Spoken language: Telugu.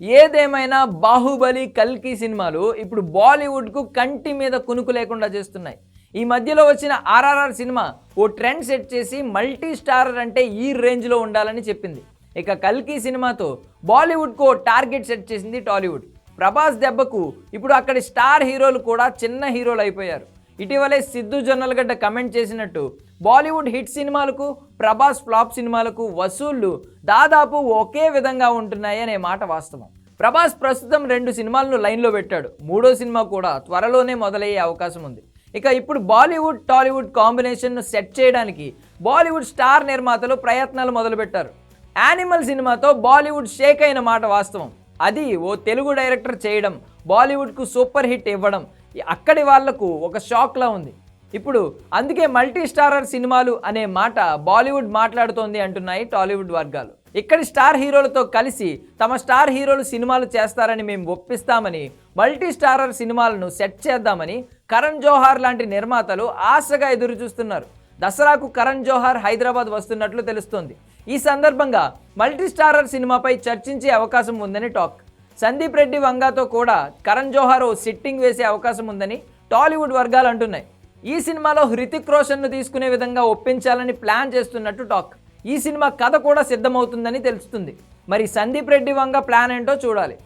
ఏదేమైనా బాహుబలి కల్కి సినిమాలు ఇప్పుడు బాలీవుడ్కు కంటి మీద కునుకు లేకుండా చేస్తున్నాయి. ఈ మధ్యలో వచ్చిన ఆర్ఆర్ఆర్ సినిమా ఓ ట్రెండ్ సెట్ చేసి మల్టీ స్టారర్ అంటే ఈ రేంజ్లో ఉండాలని చెప్పింది. ఇక కల్కి సినిమాతో బాలీవుడ్కు ఓ టార్గెట్ సెట్ చేసింది టాలీవుడ్. ప్రభాస్ దెబ్బకు ఇప్పుడు అక్కడి స్టార్ హీరోలు కూడా చిన్న హీరోలు అయిపోయారు. ఇటీవలే సిద్ధు జొన్నలగడ్డ కమెంట్ చేసినట్టు బాలీవుడ్ హిట్ సినిమాలకు ప్రభాస్ ఫ్లాప్ సినిమాలకు వసూళ్ళు దాదాపు ఒకే విధంగా ఉంటున్నాయి అనే మాట వాస్తవం. ప్రభాస్ ప్రస్తుతం రెండు సినిమాలను లైన్లో పెట్టాడు. మూడో సినిమా కూడా త్వరలోనే మొదలయ్యే అవకాశం ఉంది. ఇక ఇప్పుడు బాలీవుడ్ టాలీవుడ్ కాంబినేషన్ను సెట్ చేయడానికి బాలీవుడ్ స్టార్ నిర్మాతలు ప్రయత్నాలు మొదలుపెట్టారు. యానిమల్ సినిమాతో బాలీవుడ్ షేక్ అయిన మాట వాస్తవం. అది ఓ తెలుగు డైరెక్టర్ చేయడం బాలీవుడ్కు సూపర్ హిట్ ఇవ్వడం అక్కడి వాళ్ళకు ఒక షాక్లా ఉంది. ఇప్పుడు అందుకే మల్టీ స్టారర్ సినిమాలు అనే మాట బాలీవుడ్ మాట్లాడుతోంది అంటున్నాయి టాలీవుడ్ వర్గాలు. ఇక్కడి స్టార్ హీరోలతో కలిసి తమ స్టార్ హీరోలు సినిమాలు చేస్తారని మేము ఒప్పిస్తామని మల్టీ స్టారర్ సినిమాలను సెట్ చేద్దామని కరణ్ జోహార్ లాంటి నిర్మాతలు ఆశగా ఎదురుచూస్తున్నారు దసరాకు కరణ్ జోహార్ హైదరాబాద్ వస్తున్నట్లు తెలుస్తోంది. ఈ సందర్భంగా మల్టీ స్టారర్ సినిమాపై చర్చించే అవకాశం ఉందని టాక్. సందీప్ రెడ్డి వంగాతో కూడా కరణ్ జోహార్ ఓ సిట్టింగ్ వేసే అవకాశం ఉందని టాలీవుడ్ వర్గాలు అంటున్నాయి. ఈ సినిమాలో హృతిక్ రోషన్ను తీసుకునే విధంగా ఒప్పించాలని ప్లాన్ చేస్తున్నట్టు టాక్. ఈ సినిమా కథ కూడా సిద్ధమవుతుందని తెలుస్తుంది. మరి సందీప్ రెడ్డి వంగ ప్లాన్ ఏంటో చూడాలి.